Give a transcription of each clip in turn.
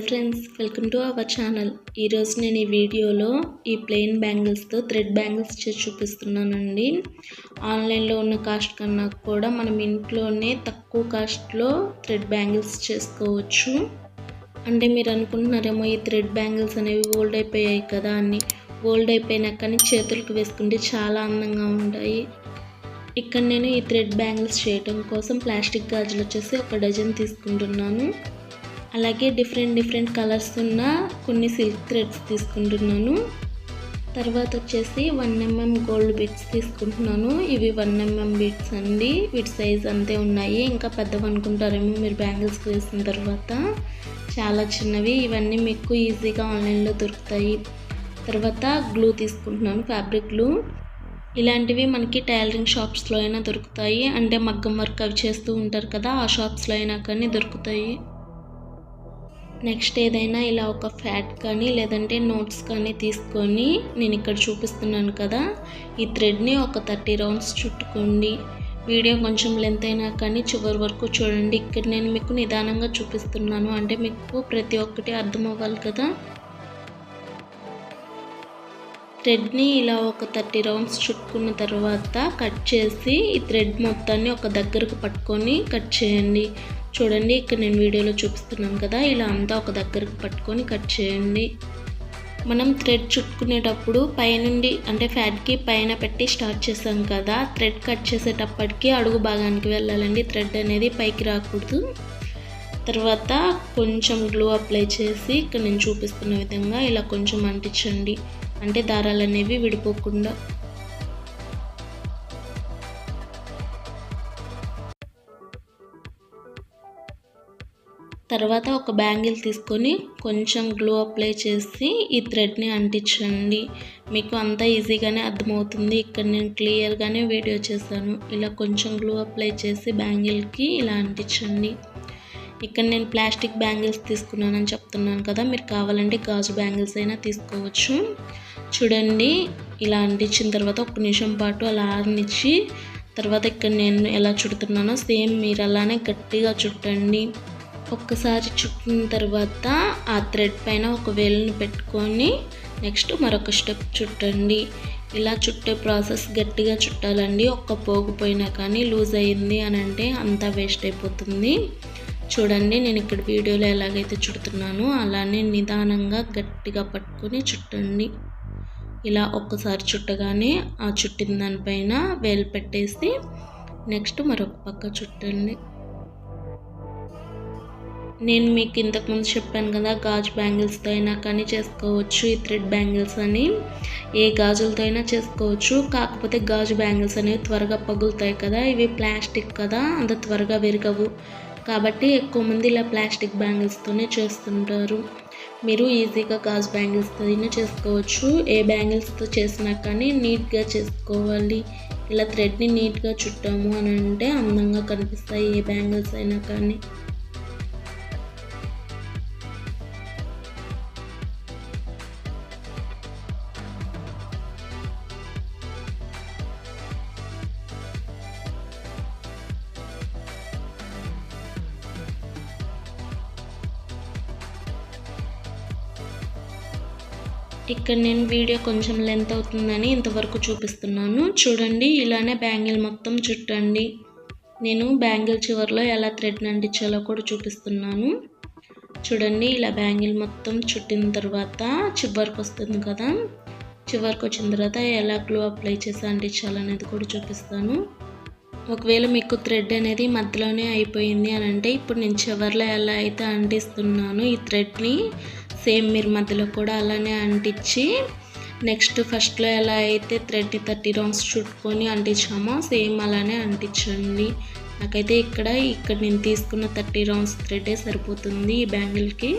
Hi friends welcome to our channel ఈరోజు నేను ఈ వీడియోలో ఈ ప్లెయిన్ బ్యాంగిల్స్తో థ్రెడ్ బ్యాంగిల్స్ చేసి చూపిస్తున్నానండి. ఆన్లైన్లో ఉన్న కాస్ట్ కన్నా కూడా మనం ఇంట్లోనే తక్కువ కాస్ట్లో థ్రెడ్ బ్యాంగిల్స్ చేసుకోవచ్చు. అంటే మీరు అనుకుంటున్నారేమో ఈ థ్రెడ్ బ్యాంగిల్స్ అనేవి ఓల్డ్ అయిపోయాయి కదా అని. ఓల్డ్ అయిపోయినా కానీ చేతులకు వేసుకుంటే చాలా అందంగా ఉంటాయి. ఇక్కడ నేను ఈ థ్రెడ్ బ్యాంగిల్స్ చేయటం కోసం ప్లాస్టిక్ గాజులు వచ్చేసి ఒక డజన్ తీసుకుంటున్నాను. అలాగే డిఫరెంట్ డిఫరెంట్ కలర్స్ ఉన్న కొన్ని సిల్క్ థ్రెడ్స్ తీసుకుంటున్నాను. తర్వాత వచ్చేసి వన్ ఎంఎం గోల్డ్ బిట్స్ తీసుకుంటున్నాను. ఇవి వన్ ఎంఎం బిట్స్ అండి. వీటి సైజ్ అంతే ఉన్నాయి. ఇంకా పెద్దవి అనుకుంటారేమో మీరు బ్యాంగిల్స్ వేసిన తర్వాత. చాలా చిన్నవి. ఇవన్నీ మీకు ఈజీగా ఆన్లైన్లో దొరుకుతాయి. తర్వాత గ్లూ తీసుకుంటున్నాను ఫ్యాబ్రిక్ గ్లూ. ఇలాంటివి మనకి టైలరింగ్ షాప్స్లో అయినా దొరుకుతాయి. అంటే మగ్గం వర్క్ అవి చేస్తూ ఉంటారు కదా ఆ షాప్స్లో అయినా కానీ దొరుకుతాయి. నెక్స్ట్ ఏదైనా ఇలా ఒక ఫ్యాట్ కానీ లేదంటే నోట్స్ కానీ తీసుకొని నేను ఇక్కడ చూపిస్తున్నాను కదా ఈ థ్రెడ్ని ఒక థర్టీ రౌండ్స్ చుట్టుకోండి. వీడియో కొంచెం లెంత్ అయినా కానీ చివరి వరకు చూడండి. ఇక్కడ నేను మీకు నిదానంగా చూపిస్తున్నాను. అంటే మీకు ప్రతి ఒక్కటి అర్థం అవ్వాలి కదా? థ్రెడ్ని ఇలా ఒక థర్టీ రౌండ్స్ చుట్టుకున్న తర్వాత కట్ చేసి ఈ థ్రెడ్ మొత్తాన్ని ఒక దగ్గరకు పట్టుకొని కట్ చేయండి. చూడండి ఇక్కడ నేను వీడియోలో చూపిస్తున్నాను కదా ఇలా అంతా ఒక దగ్గరకు పట్టుకొని కట్ చేయండి. మనం థ్రెడ్ చుట్టుకునేటప్పుడు పైనుండి అంటే ఫ్యాట్కి పైన పెట్టి స్టార్ట్ చేసాం కదా థ్రెడ్ కట్ చేసేటప్పటికి అడుగు భాగానికి వెళ్ళాలండి. థ్రెడ్ అనేది పైకి రాకూడదు. తర్వాత కొంచెం గ్లూ అప్లై చేసి ఇక్కడ నేను చూపిస్తున్న విధంగా ఇలా కొంచెం అంటించండి. అంటే దారాలు అనేవి విడిపోకుండా. తర్వాత ఒక బ్యాంగిల్ తీసుకొని కొంచెం గ్లూ అప్లై చేసి ఈ థ్రెడ్ని అంటించండి. మీకు అంతా ఈజీగానే అర్థమవుతుంది. ఇక్కడ నేను క్లియర్గానే వీడియో చేశాను. ఇలా కొంచెం గ్లూ అప్లై చేసి బ్యాంగిల్కి ఇలా అంటించండి. ఇక్కడ నేను ప్లాస్టిక్ బ్యాంగిల్స్ తీసుకున్నానని చెప్తున్నాను కదా. మీరు కావాలంటే గాజు బ్యాంగిల్స్ అయినా తీసుకోవచ్చు. చూడండి ఇలా అంటించిన తర్వాత ఒక నిమిషం పాటు అలా ఆరనిచ్చి తర్వాత ఇక్కడ నేను ఎలా చుడుతున్నానో సేమ్ మీరు అలానే గట్టిగా చుట్టండి. ఒక్కసారి చుట్టిన తర్వాత ఆ థ్రెడ్ పైన ఒక వేలును పెట్టుకొని నెక్స్ట్ మరొక స్టెప్ చుట్టండి. ఇలా చుట్టే ప్రాసెస్ గట్టిగా చుట్టాలండి. ఒక్క పోగుపోయినా కానీ లూజ్ అయింది అని అంటే అంతా వేస్ట్ అయిపోతుంది. చూడండి నేను ఇక్కడ వీడియోలో ఎలాగైతే చుడుతున్నానో అలానే నిదానంగా గట్టిగా పట్టుకొని చుట్టండి. ఇలా ఒక్కసారి చుట్టగానే ఆ చుట్టిన దానిపైన వేలు పెట్టేసి నెక్స్ట్ మరొక పక్క చుట్టండి. నేను మీకు ఇంతకుముందు చెప్పాను కదా గాజు బ్యాంగిల్స్తో అయినా కానీ చేసుకోవచ్చు ఈ థ్రెడ్ బ్యాంగిల్స్ అని. ఏ గాజులతో అయినా చేసుకోవచ్చు కాకపోతే గాజు బ్యాంగిల్స్ అనేవి త్వరగా పగులుతాయి కదా ఇవి ప్లాస్టిక్ కదా అంత త్వరగా విరగవు. కాబట్టి ఎక్కువ మంది ఇలా ప్లాస్టిక్ బ్యాంగిల్స్తోనే చేస్తుంటారు. మీరు ఈజీగా గాజు బ్యాంగిల్స్తో అయినా చేసుకోవచ్చు ఏ బ్యాంగిల్స్తో చేసినా కానీ నీట్గా చేసుకోవాలి. ఇలా థ్రెడ్ని నీట్గా చుట్టాము అని అంటే అందంగా కనిపిస్తాయి ఏ బ్యాంగిల్స్ అయినా కానీ. ఇక్కడ నేను వీడియో కొంచెం లెంత్ అవుతుందని ఇంతవరకు చూపిస్తున్నాను. చూడండి ఇలానే బ్యాంగిల్ మొత్తం చుట్టండి. నేను బ్యాంగిల్ చివరిలో ఎలా థ్రెడ్ అంటించాలో కూడా చూపిస్తున్నాను. చూడండి ఇలా బ్యాంగిల్ మొత్తం చుట్టిన తర్వాత చివరికి వస్తుంది కదా. చివరికి వచ్చిన తర్వాత ఎలా గ్లూ అప్లై చేసి అంటించాలనేది కూడా చూపిస్తాను. ఒకవేళ మీకు థ్రెడ్ అనేది మధ్యలోనే అయిపోయింది అని అంటే ఇప్పుడు నేను చివరిలో ఎలా అయితే అంటిస్తున్నాను ఈ థ్రెడ్ని సేమ్ మీరు మధ్యలో కూడా అలానే అంటించి నెక్స్ట్ ఫస్ట్లో ఎలా అయితే థ్రెడ్ థర్టీ రౌండ్స్ చుట్టుకొని అంటించామో సేమ్ అలానే అంటించండి. నాకైతే ఇక్కడ ఇక్కడ నేను తీసుకున్న థర్టీ రౌండ్స్ థ్రెడే సరిపోతుంది ఈ బ్యాంగిల్కి.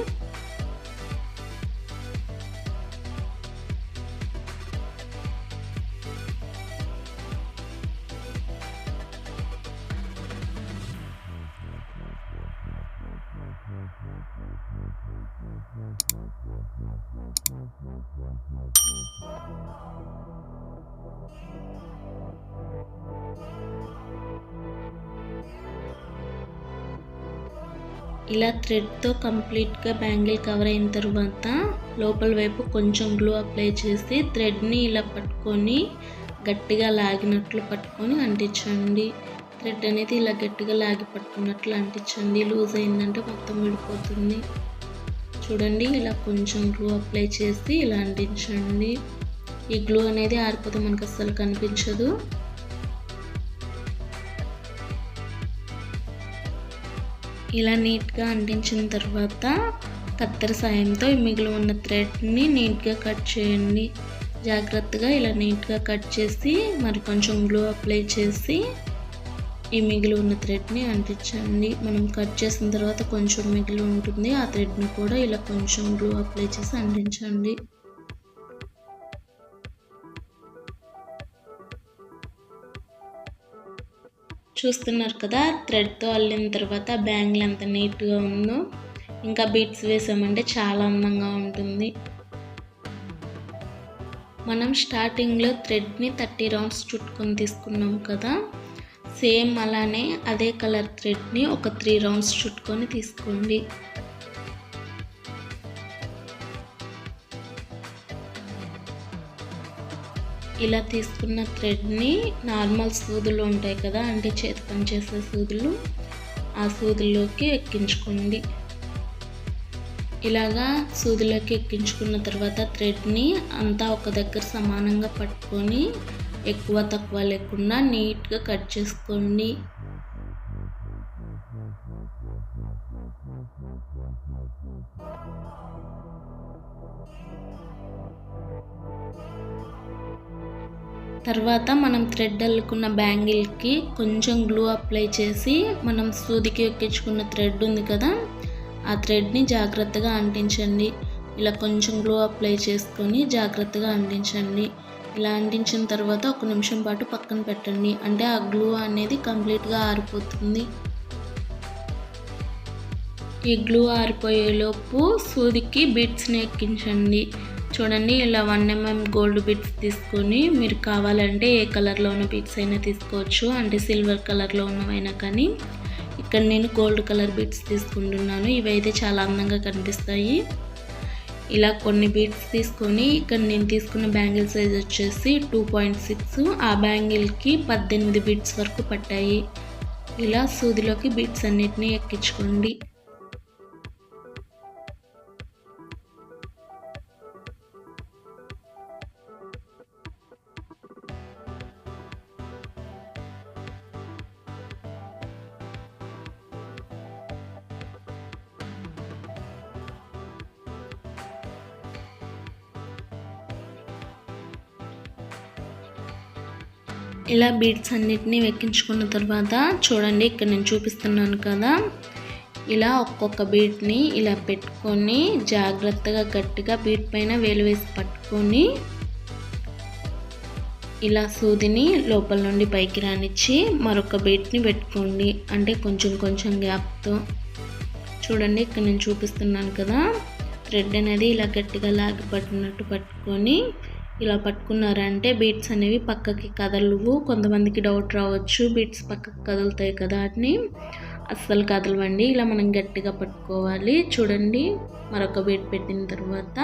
ఇలా థ్రెడ్తో కంప్లీట్గా బ్యాంగిల్ కవర్ అయిన తర్వాత లోపల వైపు కొంచెం గ్లూ అప్లై చేసి థ్రెడ్ని ఇలా పట్టుకొని గట్టిగా లాగినట్లు పట్టుకొని అంటించండి. థ్రెడ్ అనేది ఇలా గట్టిగా లాగి పట్టుకున్నట్లు అంటించండి. లూజ్ అయిందంటే మొత్తం విడిపోతుంది. చూడండి ఇలా కొంచెం గ్లూ అప్లై చేసి ఇలా అంటించండి. ఈ గ్లూ అనేది ఆరిపోతే మనకు అస్సలు కనిపించదు. ఇలా నీట్గా అంటించిన తర్వాత కత్తెర సాయంతో మిగిలి ఉన్న థ్రెడ్ని నీట్గా కట్ చేయండి. జాగ్రత్తగా ఇలా నీట్గా కట్ చేసి మరి కొంచెం గ్లూ అప్లై చేసి ఈ మిగిలి ఉన్న థ్రెడ్ని అంటించండి. మనం కట్ చేసిన తర్వాత కొంచెం మిగిలి ఉంటుంది. ఆ థ్రెడ్ని కూడా ఇలా కొంచెం గ్లూ అప్లై చేసి అంటించండి. చూస్తున్నారు కదా థ్రెడ్తో అల్లిన తర్వాత బ్యాంగిల్ ఎంత నీట్గా ఉందో ఇంకా బీట్స్ వేసామంటే చాలా అందంగా ఉంటుంది. మనం స్టార్టింగ్లో థ్రెడ్ని థర్టీ రౌండ్స్ చుట్టుకొని తీసుకున్నాం కదా సేమ్ అలానే అదే కలర్ థ్రెడ్ని ఒక త్రీ రౌండ్స్ చుట్టుకొని తీసుకోండి. ఇలా తీసుకున్న థ్రెడ్ని నార్మల్ సూదులు ఉంటాయి కదా అంటే చేతి పనిచేసే సూదులు ఆ సూదుల్లోకి ఎక్కించుకోండి. ఇలాగా సూదులోకి ఎక్కించుకున్న తర్వాత థ్రెడ్ని అంతా ఒక దగ్గర సమానంగా పట్టుకొని ఎక్కువ తక్కువ లేకుండా నీట్గా కట్ చేసుకోండి. తర్వాత మనం థ్రెడ్ అల్లుకున్న బ్యాంగిల్కి కొంచెం గ్లూ అప్లై చేసి మనం సూదికి ఎక్కించుకున్న థ్రెడ్ ఉంది కదా ఆ థ్రెడ్ని జాగ్రత్తగా అంటించండి. ఇలా కొంచెం గ్లూ అప్లై చేసుకొని జాగ్రత్తగా అంటించండి. ఇలా అంటించిన తర్వాత ఒక నిమిషం పాటు పక్కన పెట్టండి. అంటే ఆ గ్లూ అనేది కంప్లీట్గా ఆరిపోతుంది. ఈ గ్లూ ఆరిపోయేలోపు సూదికి బిట్స్ని ఎక్కించండి. చూడండి ఇలా వన్ ఎంఎం గోల్డ్ బిట్స్ తీసుకొని మీరు కావాలంటే ఏ కలర్లో ఉన్న బిట్స్ అయినా తీసుకోవచ్చు. అంటే సిల్వర్ కలర్లో ఉన్నవైనా కానీ. ఇక్కడ నేను గోల్డ్ కలర్ బిట్స్ తీసుకుంటున్నాను. ఇవైతే చాలా అందంగా కనిపిస్తాయి. ఇలా కొన్ని బీట్స్ తీసుకొని ఇక్కడ నేను తీసుకున్న బ్యాంగిల్ సైజ్ వచ్చేసి టూ పాయింట్ సిక్స్ ఆ బ్యాంగిల్కి పద్దెనిమిది బీట్స్ వరకు పట్టాయి. ఇలా సూదిలోకి బీట్స్ అన్నిటినీ ఎక్కించుకోండి. ఇలా బీడ్స్ అన్నిటినీ వెక్కించుకున్న తర్వాత చూడండి ఇక్కడ నేను చూపిస్తున్నాను కదా. ఇలా ఒక్కొక్క బీట్ని ఇలా పెట్టుకొని జాగ్రత్తగా గట్టిగా బీట్ పైన వేలు వేసి పట్టుకొని ఇలా సూదిని లోపల నుండి పైకి రానిచ్చి మరొక బీట్ని పెట్టుకోండి. అంటే కొంచెం కొంచెం గ్యాప్తో చూడండి ఇక్కడ నేను చూపిస్తున్నాను కదా. థ్రెడ్ అనేది ఇలా గట్టిగా లాగి పట్టినట్టు పట్టుకొని ఇలా పట్టుకున్నారంటే బీట్స్ అనేవి పక్కకి కదలవు. కొంతమందికి డౌట్ రావచ్చు బీట్స్ పక్కకి కదులుతాయి కదా అని. అస్సలు కదలవండి ఇలా మనం గట్టిగా పట్టుకోవాలి. చూడండి మరొక బీట్ పెట్టిన తర్వాత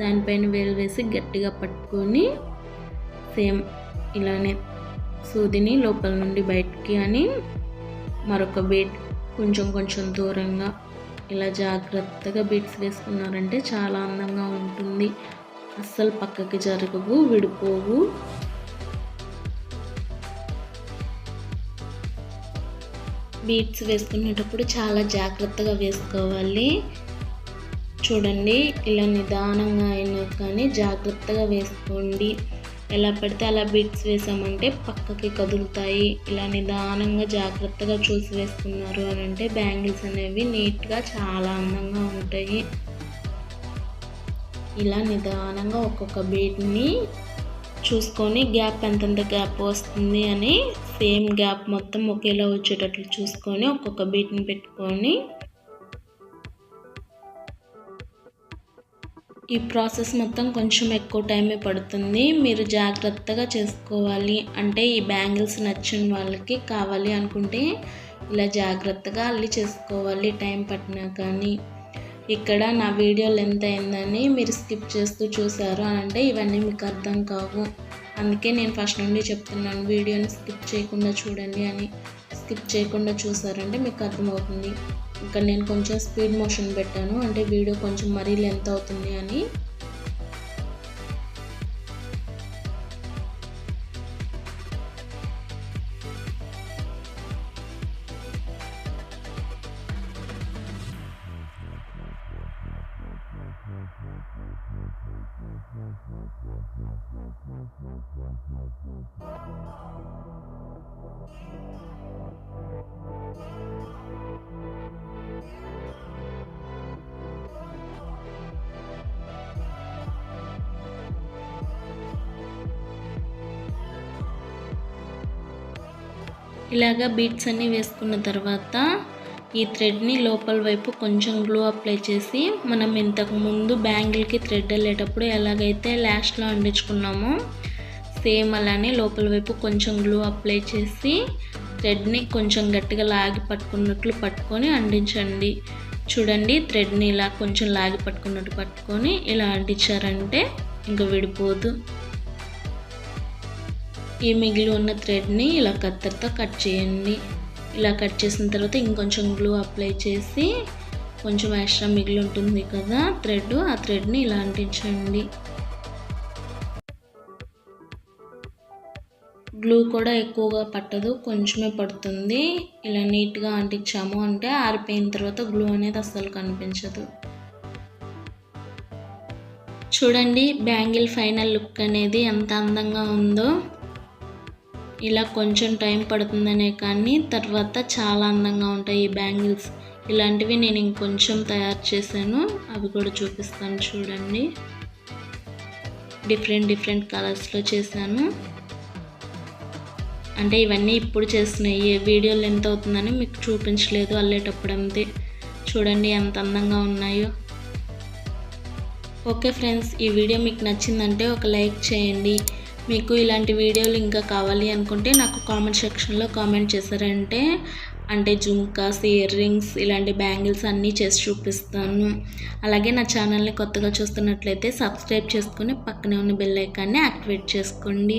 దానిపైన వేలు వేసి గట్టిగా పట్టుకొని సేమ్ ఇలానే సూదిని లోపల నుండి బయటికి అని మరొక బీట్ కొంచెం కొంచెం దూరంగా ఇలా జాగ్రత్తగా బీట్స్ వేసుకున్నారంటే చాలా అందంగా ఉంటుంది. అస్సలు పక్కకి జరగవు విడిపోవు. బీట్స్ వేసుకునేటప్పుడు చాలా జాగ్రత్తగా వేసుకోవాలి. చూడండి ఇలా నిదానంగా అయినా కానీ జాగ్రత్తగా వేసుకోండి. ఎలా పడితే అలా బీట్స్ వేసామంటే పక్కకి కదులుతాయి. ఇలా నిదానంగా జాగ్రత్తగా చూసి వేసుకున్నారు అని అంటే బ్యాంగిల్స్ అనేవి నీట్గా చాలా అందంగా ఉంటాయి. ఇలా నిదానంగా ఒక్కొక్క బీట్ని చూసుకొని గ్యాప్ ఎంతెంత గ్యాప్ వస్తుంది అని సేమ్ గ్యాప్ మొత్తం ఒకేలా వచ్చేటట్లు చూసుకొని ఒక్కొక్క బీట్ని పెట్టుకొని ఈ ప్రాసెస్ మొత్తం కొంచెం ఎక్కువ టైమే పడుతుంది. మీరు జాగ్రత్తగా చేసుకోవాలి. అంటే ఈ బ్యాంగిల్స్ నచ్చిన వాళ్ళకి కావాలి అనుకుంటే ఇలా జాగ్రత్తగా అల్లి చేసుకోవాలి. టైం పట్టినా కానీ. ఇక్కడ నా వీడియో లెంత్ అయిందని మీరు స్కిప్ చేస్తూ చూసారు అంటే ఇవన్నీ మీకు అర్థం కావు. అందుకే నేను ఫస్ట్ నుండి చెప్తున్నాను వీడియోని స్కిప్ చేయకుండా చూడండి అని. స్కిప్ చేయకుండా చూసారంటే మీకు అర్థమవుతుంది. ఇక్కడ నేను కొంచెం స్పీడ్ మోషన్ పెట్టాను అంటే వీడియో కొంచెం మరీ లెంత్ అవుతుంది అని. ఇలాగా బీట్స్ అన్నీ వేసుకున్న తర్వాత ఈ థ్రెడ్ని లోపల వైపు కొంచెం గ్లూ అప్లై చేసి మనం ఇంతకు ముందు బ్యాంగిల్కి థ్రెడ్ వెళ్ళేటప్పుడు ఎలాగైతే లాస్ట్లో అండించుకున్నామో సేమ్ అలానే లోపల వైపు కొంచెం గ్లూ అప్లై చేసి థ్రెడ్ని కొంచెం గట్టిగా లాగి పట్టుకున్నట్లు పట్టుకొని అంటించండి. చూడండి థ్రెడ్ని ఇలా కొంచెం లాగి పట్టుకున్నట్టు పట్టుకొని ఇలా అంటించారంటే ఇంకా విడిపోదు. ఈ మిగిలి ఉన్న థ్రెడ్ని ఇలా కత్తెరతో కట్ చేయండి. ఇలా కట్ చేసిన తర్వాత ఇంకొంచెం గ్లూ అప్లై చేసి కొంచెం ఎక్స్ట్రా మిగిలి ఉంటుంది కదా థ్రెడ్ ఆ థ్రెడ్ని ఇలా అంటించండి. గ్లూ కూడా ఎక్కువగా పట్టదు కొంచెమే పడుతుంది. ఇలా నీట్గా అంటించాము అంటే ఆరిపోయిన తర్వాత గ్లూ అనేది అస్సలు కనిపించదు. చూడండి బ్యాంగిల్ ఫైనల్ లుక్ అనేది ఎంత అందంగా ఉందో. ఇలా కొంచెం టైం పడుతుందనే కానీ తర్వాత చాలా అందంగా ఉంటాయి ఈ బ్యాంగిల్స్. ఇలాంటివి నేను ఇంకొంచెం తయారు చేశాను. అవి కూడా చూపిస్తాను చూడండి. డిఫరెంట్ డిఫరెంట్ కలర్స్లో చేశాను. అంటే ఇవన్నీ ఇప్పుడు చేస్తున్నాయి. వీడియోలు ఎంత అవుతుందని మీకు చూపించలేదు అల్లేటప్పుడు అంతే. చూడండి ఎంత అందంగా ఉన్నాయో. ఓకే ఫ్రెండ్స్ ఈ వీడియో మీకు నచ్చిందంటే ఒక లైక్ చేయండి. మీకు ఇలాంటి వీడియోలు ఇంకా కావాలి అనుకుంటే నాకు కామెంట్ సెక్షన్లో కామెంట్ చేశారంటే అంటే జుమ్కాస్ ఇయర్ రింగ్స్ ఇలాంటి బ్యాంగిల్స్ అన్నీ చేసి చూపిస్తాను. అలాగే నా ఛానల్ని కొత్తగా చూస్తున్నట్లయితే సబ్స్క్రైబ్ చేసుకుని పక్కనే ఉన్న బెల్ ఐకాన్ని యాక్టివేట్ చేసుకోండి.